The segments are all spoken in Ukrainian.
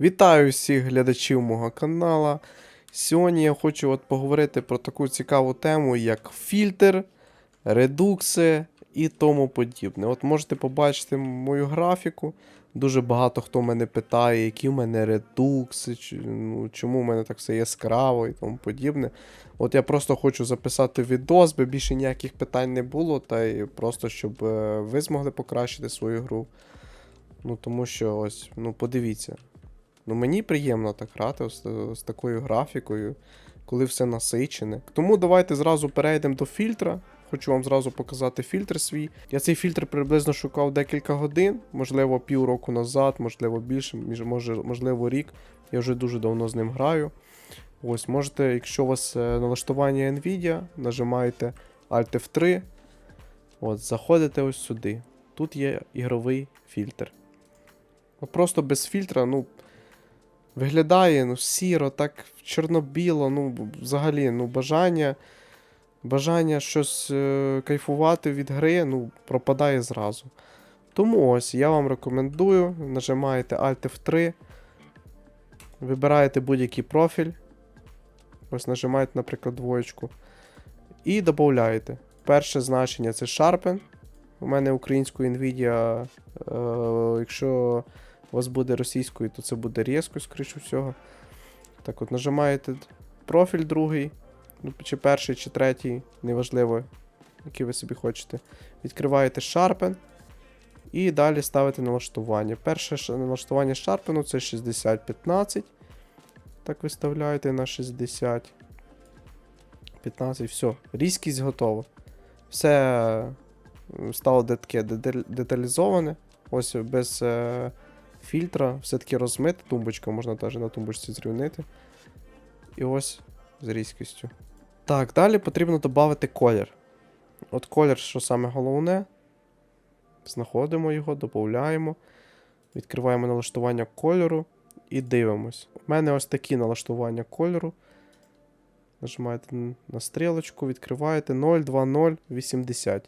Вітаю всіх глядачів мого канала. Сьогодні я хочу от поговорити про таку цікаву тему, як фільтр, редукси і тому подібне. От можете побачити мою графіку. Дуже багато хто мене питає, які в мене редукси, ну, чому в мене так все яскраво і тому подібне. От я просто хочу записати відос, би більше ніяких питань не було, та й просто щоб е, ви змогли покращити свою гру. Ну, тому що ось, ну подивіться. Ну, мені приємно так грати з, з такою графікою, коли все насичене. Тому давайте зразу перейдемо до фільтра. Хочу вам зразу показати фільтр свій. Я цей фільтр приблизно шукав декілька годин, можливо, півроку назад, можливо, більше, може, можливо, рік. Я вже дуже давно з ним граю. Ось, можете, якщо у вас е, налаштування Nvidia, нажимаєте Alt F3. От, заходите ось сюди. Тут є ігровий фільтр. Просто без фільтра, ну, виглядає ну, сіро, так чорно-біло, ну, взагалі, ну, бажання, бажання щось е, кайфувати від гри, ну, пропадає зразу. Тому ось я вам рекомендую, нажимаєте Alt F3, вибираєте будь-який профіль. Ось нажимаєте, наприклад, двоєчку. І додаєте. Перше значення це Sharpen. У мене українською Nvidia, е, якщо у вас буде російською, то це буде різко, скоріше всього. Так от нажимаєте профіль другий, ну, чи перший, чи третій, неважливо, який ви собі хочете. Відкриваєте Sharpen і далі ставите налаштування. Перше налаштування Sharpen це 60-15. Так виставляєте на 60. 15, все. Різкість готова. Все стало таке деталізоване. Ось без е, фільтра, все таки розмите, тумбочка можна теж на тумбочці зрівнити. І ось з різкістю. Так, далі потрібно додати колір. От колір, що саме головне. Знаходимо його, додаємо, відкриваємо налаштування кольору і дивимось. У мене ось такі налаштування кольору. Нажимаєте на стрілочку, відкриваєте 0,2080.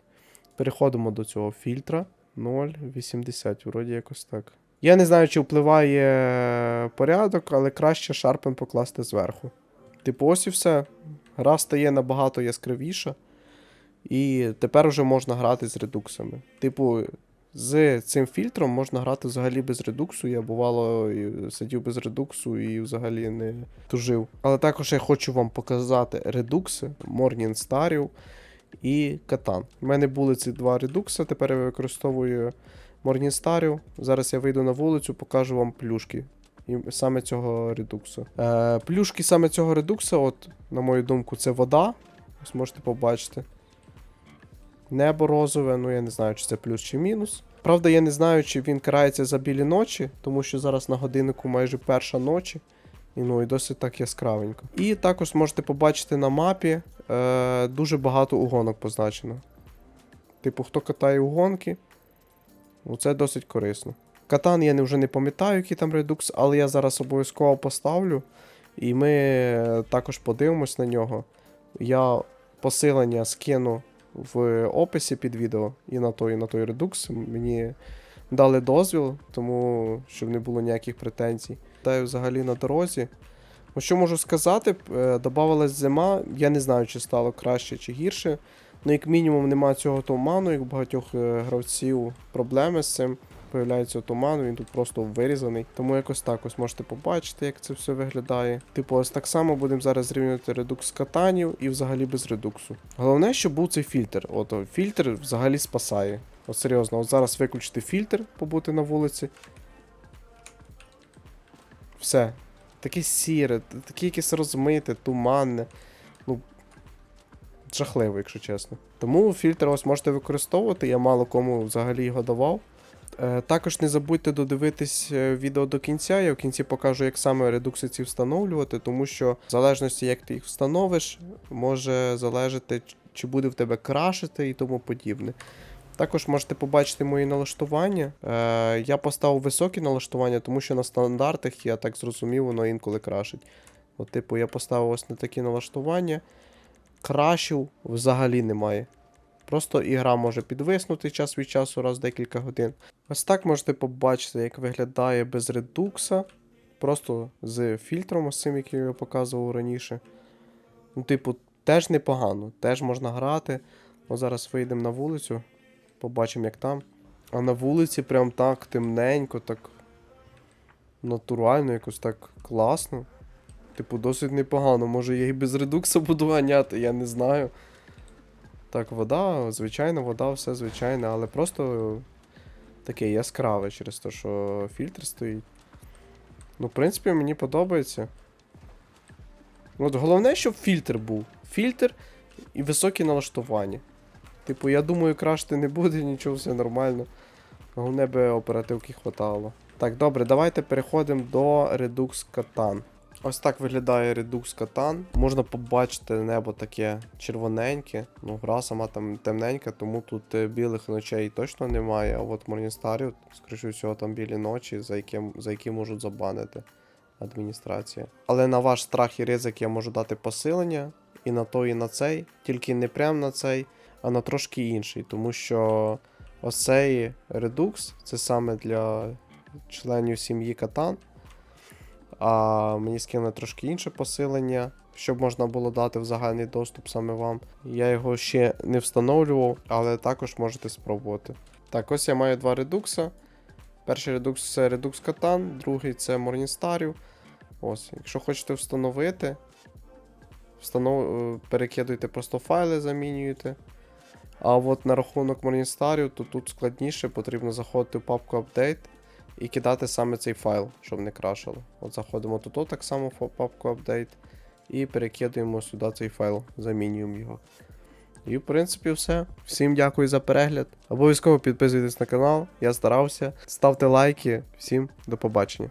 Переходимо до цього фільтра 0,80, вроді якось так. Я не знаю, чи впливає порядок, але краще шарпен покласти зверху. Типу, ось і все. Гра стає набагато яскравіша. І тепер вже можна грати з редуксами. Типу, з цим фільтром можна грати взагалі без редуксу. Я бувало сидів без редуксу і взагалі не тужив. Але також я хочу вам показати редукси Morningstar і Катан. У мене були ці два редукси, тепер я використовую Morningstar. Зараз я вийду на вулицю, покажу вам плюшки. І саме цього редуксу. Е, плюшки саме цього редукса, от, на мою думку, це вода. Ось можете побачити. Небо розове, ну я не знаю, чи це плюс чи мінус. Правда, я не знаю, чи він карається за білі ночі, тому що зараз на годиннику майже перша ночі. І ну і досить так яскравенько. І також можете побачити на мапі е, дуже багато угонок позначено. Типу, хто катає угонки, ну це досить корисно. Катан я вже не пам'ятаю, який там редукс, але я зараз обов'язково поставлю. І ми е, також подивимось на нього. Я посилення скину в описі під відео і на той, і на той редукс. Мені дали дозвіл, тому щоб не було ніяких претензій. Та й взагалі на дорозі. Ну, що можу сказати, е, добавилась зима, я не знаю, чи стало краще чи гірше. Ну, як мінімум, нема цього туману, як у багатьох е, гравців проблеми з цим. Появляється туман, він тут просто вирізаний. Тому якось так ось можете побачити, як це все виглядає. Типу, ось так само будемо зараз зрівнювати редукс катанів і взагалі без редуксу. Головне, щоб був цей фільтр. От фільтр взагалі спасає. От серйозно, от зараз виключити фільтр, побути на вулиці. Все. Таке сіре, таке якесь розмите, туманне. Ну. Жахливо, якщо чесно. Тому фільтр ось можете використовувати, я мало кому взагалі його давав. Е, також не забудьте додивитись е, відео до кінця. Я в кінці покажу, як саме редукси ці встановлювати, тому що в залежності, як ти їх встановиш, може залежати, чи буде в тебе крашити і тому подібне. Також можете побачити мої налаштування. Е, я поставив високі налаштування, тому що на стандартах, я так зрозумів, воно інколи крашить. От, типу, я поставив ось на такі налаштування. Крашів взагалі немає. Просто ігра може підвиснути час від часу раз декілька годин. Ось так можете побачити, як виглядає без редукса. просто з фільтром, з цим, який я показував раніше. Ну, типу, теж непогано, теж можна грати. О, зараз вийдемо на вулицю, побачимо, як там. А на вулиці прям так темненько, так натурально, якось так класно. Типу, досить непогано. Може я і без редукса буду ганяти, я не знаю. Так, вода, звичайно, вода, все звичайне, але просто таке яскраве через те, що фільтр стоїть. Ну, в принципі, мені подобається. От головне, щоб фільтр був. Фільтр і високі налаштування. Типу, я думаю, крашти не буде, нічого, все нормально. Головне би оперативки хватало. Так, добре, давайте переходимо до Redux Katan. Ось так виглядає Redux Katan. Можна побачити небо таке червоненьке. Ну, гра сама там темненька, тому тут е, білих ночей точно немає. А от Morningstar, скоріше всього, там білі ночі, за які, за які можуть забанити адміністрація. Але на ваш страх і ризик я можу дати посилення і на той, і на цей, тільки не прям на цей, а на трошки інший, тому що ось цей Redux це саме для членів сім'ї Катан. А мені скинули трошки інше посилення, щоб можна було дати в загальний доступ саме вам. Я його ще не встановлював, але також можете спробувати. Так, ось я маю два редукса. Перший редукс це Redux Katan, другий це Morningstar. Ось, якщо хочете встановити, встанов... е, перекидуйте просто файли, замінюєте. А от на рахунок Morningstar, то тут складніше, потрібно заходити в папку Update і кидати саме цей файл, щоб не крашило. От заходимо тут так само в папку Update і перекидуємо сюди цей файл, замінюємо його. І в принципі все. Всім дякую за перегляд. Обов'язково підписуйтесь на канал, я старався. Ставте лайки. Всім до побачення.